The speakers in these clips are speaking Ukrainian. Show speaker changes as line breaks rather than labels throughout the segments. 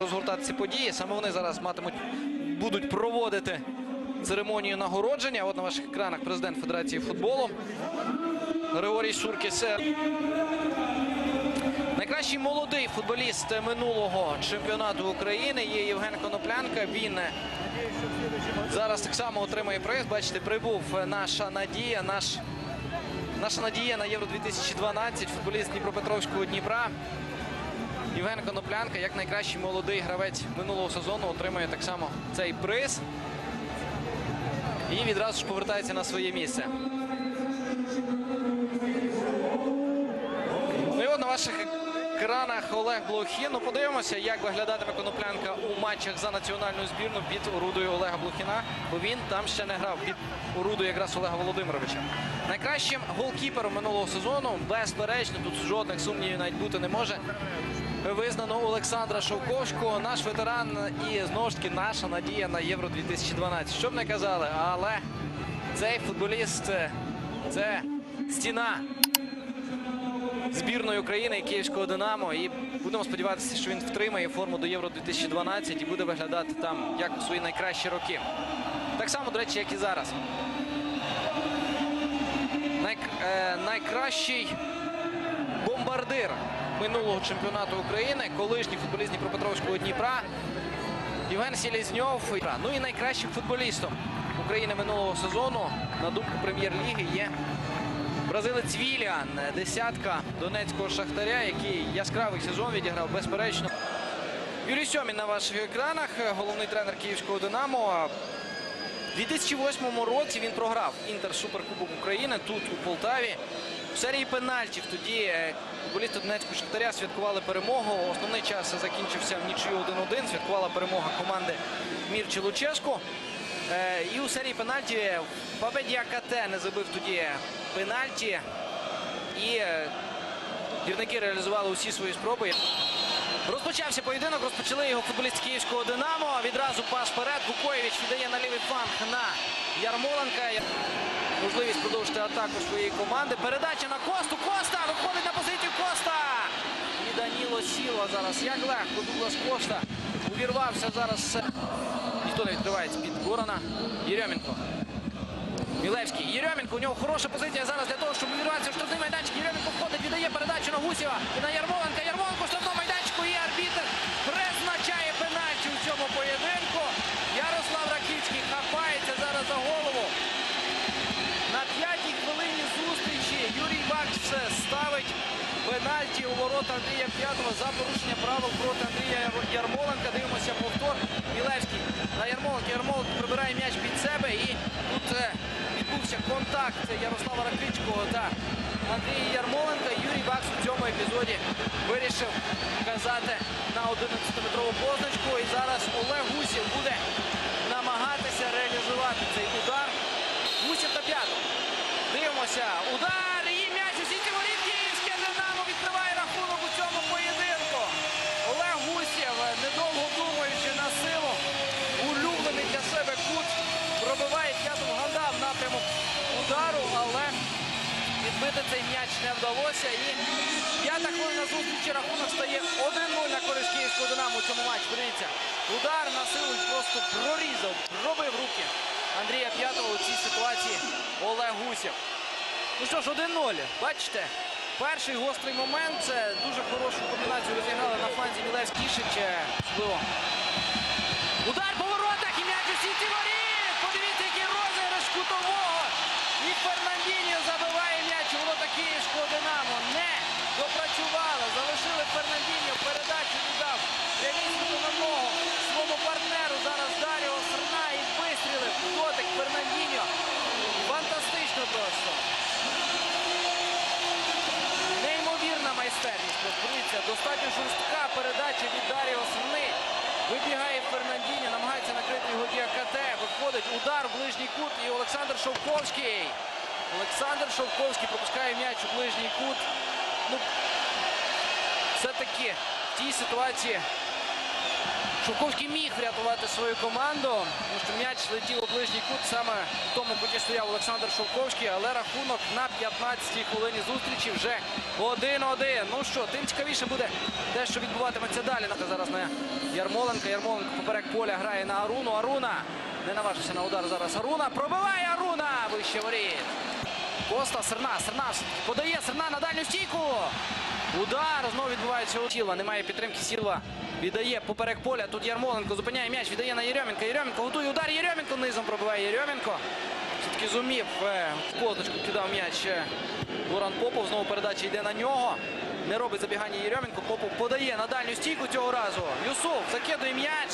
розгортати ці події. Саме вони зараз матимуть, будуть проводити церемонію нагородження. От на ваших екранах президент Федерації футболу Григорій Суркіс. Найкращий молодий футболіст минулого чемпіонату України є Євген Коноплянка. Він зараз так само отримує приз. Бачите, прибув наша надія, наш, наша надія на Євро 2012, футболіст Дніпропетровського Дніпра. Євген Коноплянка, як найкращий молодий гравець минулого сезону, отримує так само цей приз. І відразу ж повертається на своє місце. Ну і от на ваших екранах Олег Блохін. Ну подивимося, як виглядатиме Коноплянка у матчах за національну збірну під орудою Олега Блохіна, бо він там ще не грав під орудою якраз Олега Володимировича. Найкращим голкіпером минулого сезону, безперечно, тут жодних сумнівів навіть бути не може. Визнано Олександра Шовковського, наш ветеран і знову ж таки наша надія на Євро 2012. Що б не казали, але цей футболіст це стіна збірної України і Київського Динамо. І будемо сподіватися, що він втримає форму до Євро 2012 і буде виглядати там як у свої найкращі роки. Так само, до речі, як і зараз. Най, е, найкращий бомбардир минулого чемпіонату України, колишній футболіст Дніпропетровського Дніпра. Євген Селезньов. Ну і найкращим футболістом України минулого сезону, на думку прем'єр-ліги, є бразилець Віліан, десятка донецького шахтаря, який яскравий сезон відіграв, безперечно. Юрій Сьомін на ваших екранах, головний тренер Київського Динамо. У 2008 році він програв Інтер Суперкубок України тут у Полтаві. У серії пенальтів тоді е, футболісти Донецького Шахтаря святкували перемогу. Основний час закінчився в нічию 1-1. Святкувала перемога команди Мірчі Луческу. Е, І у серії пенальті Пабедія КТ не забив тоді пенальті. І е, гірники реалізували усі свої спроби. Розпочався поєдинок, розпочали його футболісти Київського Динамо. Відразу пас вперед. Вукоєвич віддає на лівий фланг на Ярмоленка. Можливість продовжити атаку своєї команди. Передача на Косту. Коста виходить на позицію Коста. І Даніло Сілва зараз. Як легко Дуглас Коста увірвався зараз. Ніхто не відкривається під Горана. Єрьомінко. Мілевський. Єрьомінко. У нього хороша позиція зараз для того, щоб увірватися в штрафний майданчик. Єрьомінко входить, віддає передачу на Гусєва і на Ярмоленка. Ярмоленко в штрафному майданчику. І арбітр призначає пенальті у цьому поєдинку. Ярослав Раківський хапається зараз за голову. На п'ятій хвилині зустрічі Юрій Бакс ставить пенальті у ворота Андрія П'ятого за порушення правил проти Андрія Ярмоленка. Дивимося повтор. Мілевський на Ярмоленка. Ярмоленко прибирає м'яч під себе і тут е, відбувся контакт Ярослава Ракицького та Андрія Ярмоленка. Юрій Бакс у цьому епізоді вирішив вказати на 11-метрову позначку. І зараз Олег Гусів буде намагатися реалізувати цей удар. Гусів та п'ятого. Дивимося. Удар і м'яч у сіті воріт. Київське Динамо відкриває рахунок у цьому поєдинку. Олег Гусєв, недовго думаючи на силу, улюблений для себе кут, пробиває п'яту вгадав напрямок удару, але відбити цей м'яч не вдалося. І п'ята хвилина зустрічі рахунок стає 1-0 на користь Київського Динамо у цьому матчі. Подивіться, удар на силу просто прорізав, пробив руки Андрія П'ятого у цій ситуації Олег Гусєв. Ну що ж, 1-0. Бачите, перший гострий момент. Це дуже хорошу комбінацію розіграли на фланзі Мілевський Ішич. Можливо. Удар по воротах і м'яч у сіті воріт. Подивіться, який розіграш кутового. І Фернандіньо забиває м'яч у ворота Київського Динамо. Не допрацювали. Залишили Фернандіньо. Передачу віддав. Прямісінько на ногу своєму партнеру. Зараз Даріо Серна і вистрілив. Дотик Фернандіньо. Фантастично просто. Неймовірна майстерність. Подивіться, достатньо жорстка передача від Даріо Сни. Вибігає Фернандіньо, намагається накрити його діакате. Виходить удар в ближній кут і Олександр Шовковський. Олександр Шовковський пропускає м'яч у ближній кут. Ну, все-таки в тій ситуації Шовковський міг врятувати свою команду, тому що м'яч летів у ближній кут. Саме в тому куті стояв Олександр Шовковський, але рахунок на 15-й хвилині зустрічі вже 1-1. Ну що, тим цікавіше буде те, що відбуватиметься далі. Зараз на Ярмоленка. Ярмоленко поперек поля грає на Аруну. Аруна не наважився на удар зараз. Аруна пробиває Аруна вище воріт. Коста, Серна, Серна подає Серна на дальню стійку. Удар знову відбувається у тіла. Немає підтримки Сілва. Віддає поперек поля. Тут Ярмоленко зупиняє м'яч, віддає на Єрьоменка. Єрьоменко готує удар. Єрьоменко низом пробиває Єрьоменко. Все-таки зумів е, в козочку кидав м'яч. е, Горан Попов. Знову передача йде на нього. Не робить забігання Єрьоменко. Попов подає на дальню стійку цього разу. Юсуф закидує м'яч.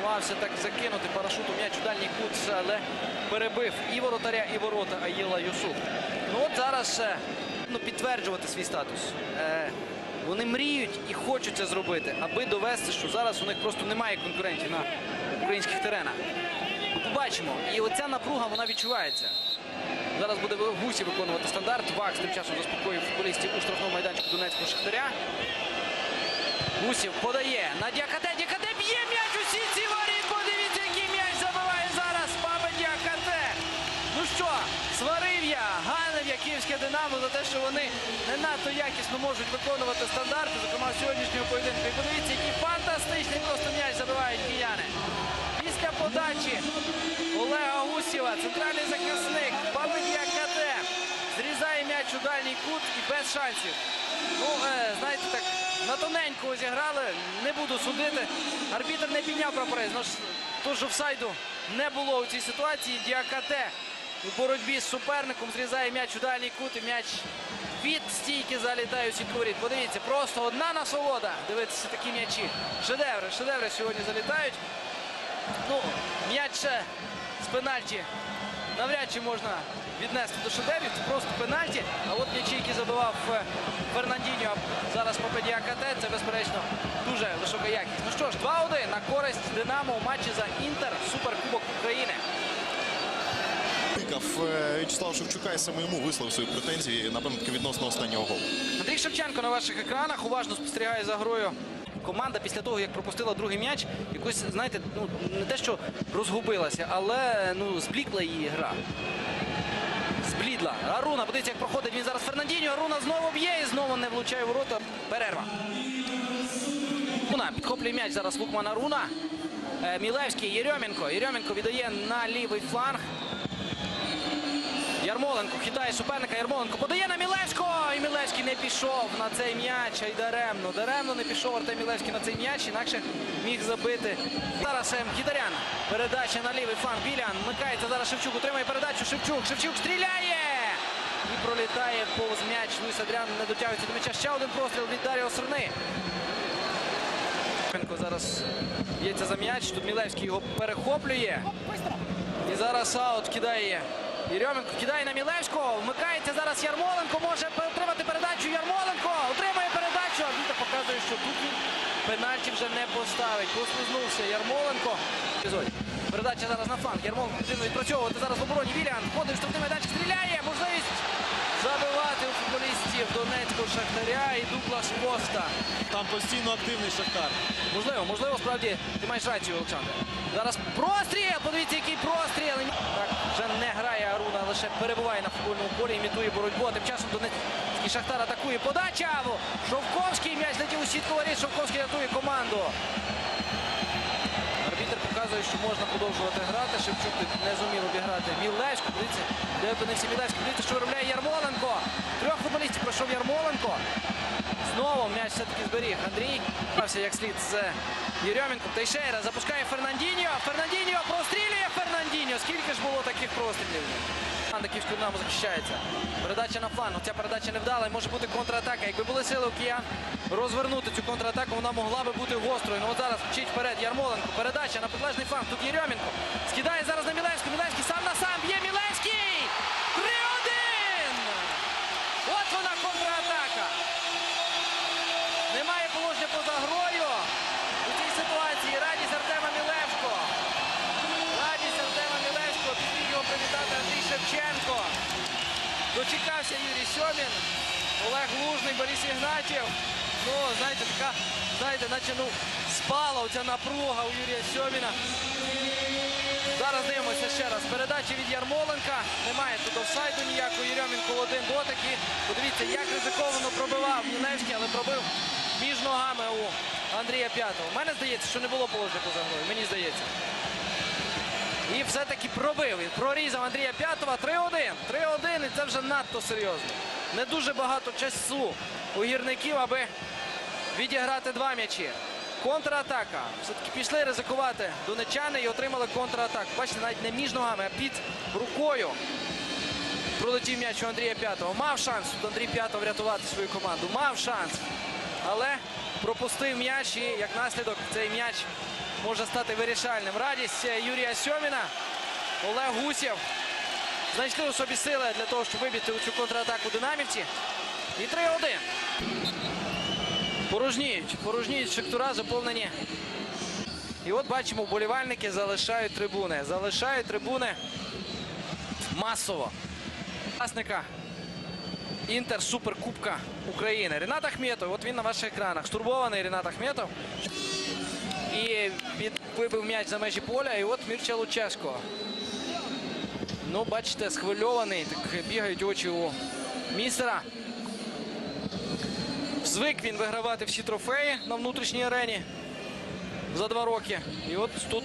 Намагався так закинути парашуту м'яч у дальній кут, але перебив і воротаря, і ворота Аїла Юсуф. Ну от зараз е, ну, підтверджувати свій статус. Е, вони мріють і хочуть це зробити, аби довести, що зараз у них просто немає конкурентів на українських теренах. Побачимо. І оця напруга вона відчувається. Зараз буде Гусі виконувати стандарт. Вакс тим часом заспокоїв футболістів у штрафному майданчику Донецького Шахтаря. Гусів подає на Діакате. Діакате б'є м'яч у сітці воріт. Подивіться, який м'яч забиває зараз Папа Діакате. Ну що, сварив я, ганив я київське Динамо за те, що вони не надто якісно можуть виконувати стандарти, зокрема сьогоднішнього поєдинку. І подивіться, який фантастичний просто м'яч забивають кияни. Після подачі Олега Гусєва, центральний захисник, Папа Діакате зрізає м'яч у дальній кут і без шансів. Ну, е, знаєте, так на тоненько зіграли, не буду судити. Арбітр не підняв прапорець. Ну, тож офсайду не було у цій ситуації. Діакате у боротьбі з суперником зрізає м'яч у дальній кут і м'яч від стійки залітає у сітку. Подивіться, просто одна насолода. Дивитися такі м'ячі. Шедеври, шедеври сьогодні залітають. Ну, м'яч з пенальті навряд чи можна віднести до шедеврів. Це просто пенальті. А от м'ячі, які забивав е, Фернандіньо зараз по КТ, це безперечно дуже висока якість. Ну що ж, 2-1 на користь Динамо у матчі за Інтер Суперкубок України.
Е, В'ячеслава Шевчука і саме йому висловив свої претензії, напевно, таки відносно останнього голу.
Андрій Шевченко на ваших екранах уважно спостерігає за грою. Команда після того, як пропустила другий м'яч, якось, знаєте, ну не те, що розгубилася, але ну зблікла її гра. Зблідла. Аруна, подивіться, як проходить він зараз Фернандіньо. Аруна знову б'є і знову не влучає ворота. Перерва. Аруна підхоплює м'яч зараз Лукман Аруна. Е, Мілевський, Єрьоменко. Єрьоменко віддає на лівий фланг. Ярмоленко хитає суперника. Ярмоленко подає на Мілевського. І Мілевський не пішов на цей м'яч. А й даремно. Даремно не пішов Артем Мілевський на цей м'яч. Інакше міг забити. Зараз Хітарян. Передача на лівий фланг. Білян. Вмикається зараз Шевчук. Отримає передачу. Шевчук. Шевчук стріляє. І пролітає повз м'яч. Луїс Адріан не дотягується до м'яча. Ще один постріл від Даріо. Шевченко зараз б'ється за м'яч. Тут Мілевський його перехоплює. І зараз аут кидає. Єрьоменко кидає на Мілевського. Вмикається зараз Ярмоленко. Може отримати передачу. Ярмоленко отримує передачу. А Віта показує, що тут він пенальті вже не поставить. Послизнувся Ярмоленко. Передача зараз на фланг. Ярмоленко потрібно відпрацьовувати зараз в обороні. Віліан входить штрафний майданчик, стріляє. Можливість забивати у футболістів Донецького Шахтаря і Дуглас Коста.
Там постійно активний Шахтар.
Можливо, можливо, справді ти маєш рацію, Олександр. Зараз простріл! Подивіться, який простріл! Так, вже не грає Аруна, лише перебуває на футбольному полі, імітує боротьбу. А тим часом Донецький Шахтар атакує. Подача! Шовковський м'яч летів у сітку воріт. Шовковський рятує команду. Арбітр показує, що можна продовжувати грати. Шевчук не зумів обіграти Мілевську. Дивіться, де опинився Мілевський. Дивіться, що виробляє Ярмоленко. Трьох футболістів пройшов Ярмоленко. Знову м'яч все-таки зберіг. Андрій грався як слід з Єрьоменко. Тейшейра запускає Фернандіньо. Скільки ж було таких прострілів? Команда Київського Динамо захищається. Передача на фланг. Ця передача не вдала. Може бути контратака. Якби були сили у киян розвернути цю контратаку, вона могла би бути гострою. Ну от зараз вчить вперед Ярмоленко. Передача на підлежний фланг. Тут Єрьоменко. Скидає зараз на Мілевську. Мілевський сам на сам. Б'є Мілевський! 3-1! От вона контратака. Немає положення поза грою. У цій ситуації радість Артема Мілевського. Радість Артема Мілевського. Підбіг його привітати Андрій Шевченко. Дочекався Юрій Сьомін. Олег Лужний, Борис Ігнатів. Ну, знаєте, така, знаєте, наче ну, з запала оця напруга у Юрія Сьоміна. Зараз дивимося ще раз. Передача від Ярмоленка. Немає тут офсайду ніякого. Єрьомінко один дотик. І подивіться, як ризиковано пробивав Мілевський, але пробив між ногами у Андрія П'ятого. У мене здається, що не було положення поза грою. Мені здається. І все-таки пробив. І прорізав Андрія П'ятова. 3-1. 3-1. І це вже надто серйозно. Не дуже багато часу у гірників, аби відіграти два м'ячі. Контратака. Все-таки пішли ризикувати донечани і отримали контратаку. Бачите, навіть не між ногами, а під рукою. Пролетів м'яч у Андрія П'ятого. Мав шанс тут Андрій П'ятого врятувати свою команду. Мав шанс. Але пропустив м'яч і як наслідок цей м'яч може стати вирішальним. Радість е, Юрія Сьоміна. Олег Гусєв знайшли у собі сили для того, щоб вибити у цю контратаку динамівці. І 3-1. Порожніють. Порожніють Шектура заповнені. І от бачимо, вболівальники залишають трибуни. Залишають трибуни масово. Власника Інтер Суперкубка України. Ренат Ахметов. От він на ваших екранах. Штурбований Ренат Ахметов. І вибив м'яч за межі поля. І от Мірча Лучешко. Ну, бачите, схвильований. Так бігають очі у містера. Звик він вигравати всі трофеї на внутрішній арені за два роки. І от тут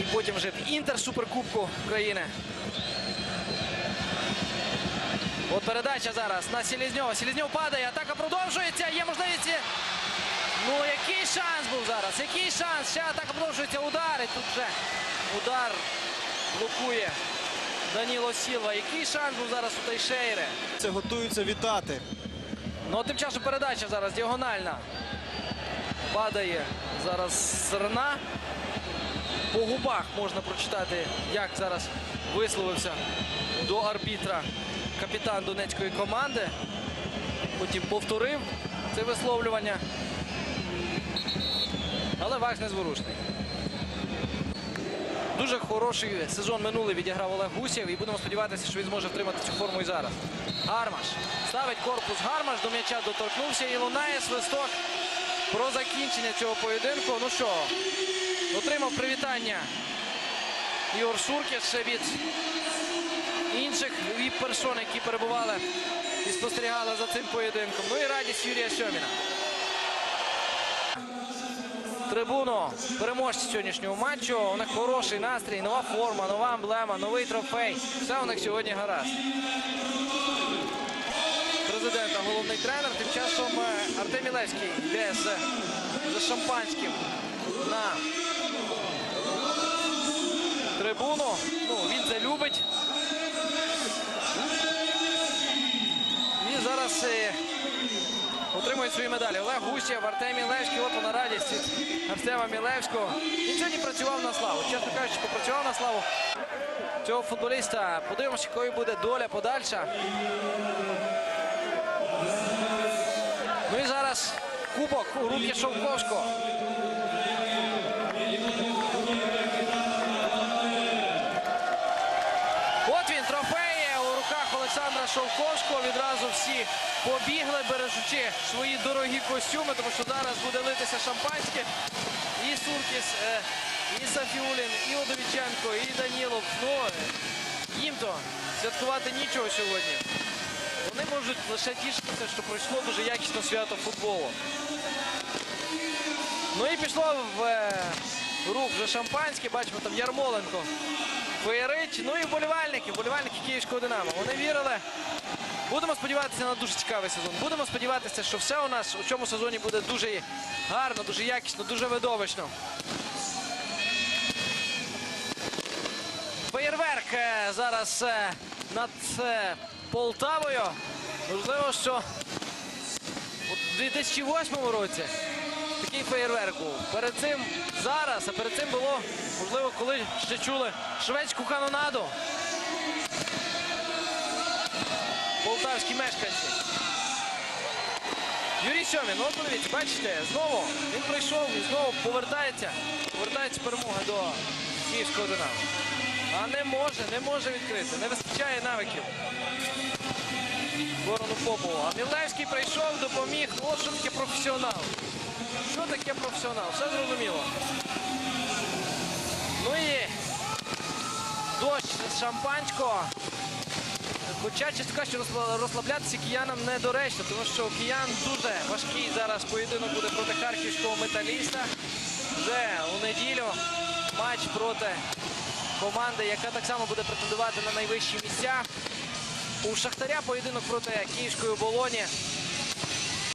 і потім вже в Інтер Суперкубку України. От передача зараз на Селізньова. Селізньов падає, атака продовжується. Є можливість. Ну, який шанс був зараз? Який шанс? Ще атака продовжується. Удар. І тут вже удар блокує Даніло Сілва. Який шанс був зараз у Тейшейри?
Це готуються вітати.
Ну, тим часом передача зараз діагональна. Падає зараз зерна. По губах можна прочитати, як зараз висловився до арбітра капітан донецької команди. Потім повторив це висловлювання. Але ваш незворушний. Дуже хороший сезон минулий відіграв Олег Гусєв і будемо сподіватися, що він зможе втримати цю форму і зараз. Гармаш ставить корпус Гармаш, до м'яча доторкнувся і лунає свисток про закінчення цього поєдинку. Ну що, отримав привітання Ігор Суркіс від інших віп-персон, які перебували і спостерігали за цим поєдинком. Ну і радість Юрія Сьоміна. Трибуну переможці сьогоднішнього матчу. У них хороший настрій, нова форма, нова емблема, новий трофей. Все у них сьогодні гаразд. Президента головний тренер. Тим часом е, Артем Мілевський йде з, з шампанським на трибуну. Ну, він це любить. І зараз е, отримують свої медалі. Олег Гусєв, Артем Мілевський. От вона радість Артема Мілевського. Він сьогодні працював на славу. Чесно кажучи, попрацював на славу цього футболіста. Подивимося, якою буде доля подальша. Ну і зараз кубок у руки Шовковського. От він трофеї у руках Олександра Шовковського. Відразу всі побігли, бережучи свої дорогі костюми, тому що зараз буде литися шампанське. І Суркіс, е, і Сафіулін, і Одовіченко, і Данілов. Ну, їм то святкувати нічого сьогодні. Вони можуть лише тішитися, що пройшло дуже якісно свято футболу. Ну і пішло в е, рух вже шампанське. Бачимо там Ярмоленко. Феєрить. Ну і вболівальники, вболівальники Київського Динамо. Вони вірили. Будемо сподіватися на дуже цікавий сезон. Будемо сподіватися, що все у нас у цьому сезоні буде дуже гарно, дуже якісно, дуже видовищно. Феєрверк е, зараз е, над е, Полтавою. Можливо, що у 2008 році такий феєрверк був. Перед цим зараз, а перед цим було, можливо, коли ще чули шведську канонаду. Полтавські мешканці. Юрій Сьомін, ну от подивіться, бачите, знову він прийшов і знову повертається. Повертається перемога до Київського Динамо. А не може, не може відкрити. Не вистачає навиків. Ворону Попову. А Мілевський прийшов, допоміг. Таке професіонал. Що таке професіонал? Все зрозуміло. Ну і дощ з шампанського. Хоча кажучи, розсла- розслаблятися киянам недоречно, тому що киян дуже важкий зараз поєдинок буде проти харківського металіста. Вже у неділю матч проти команди, яка так само буде претендувати на найвищі місця. У Шахтаря поєдинок проти київської оболоні.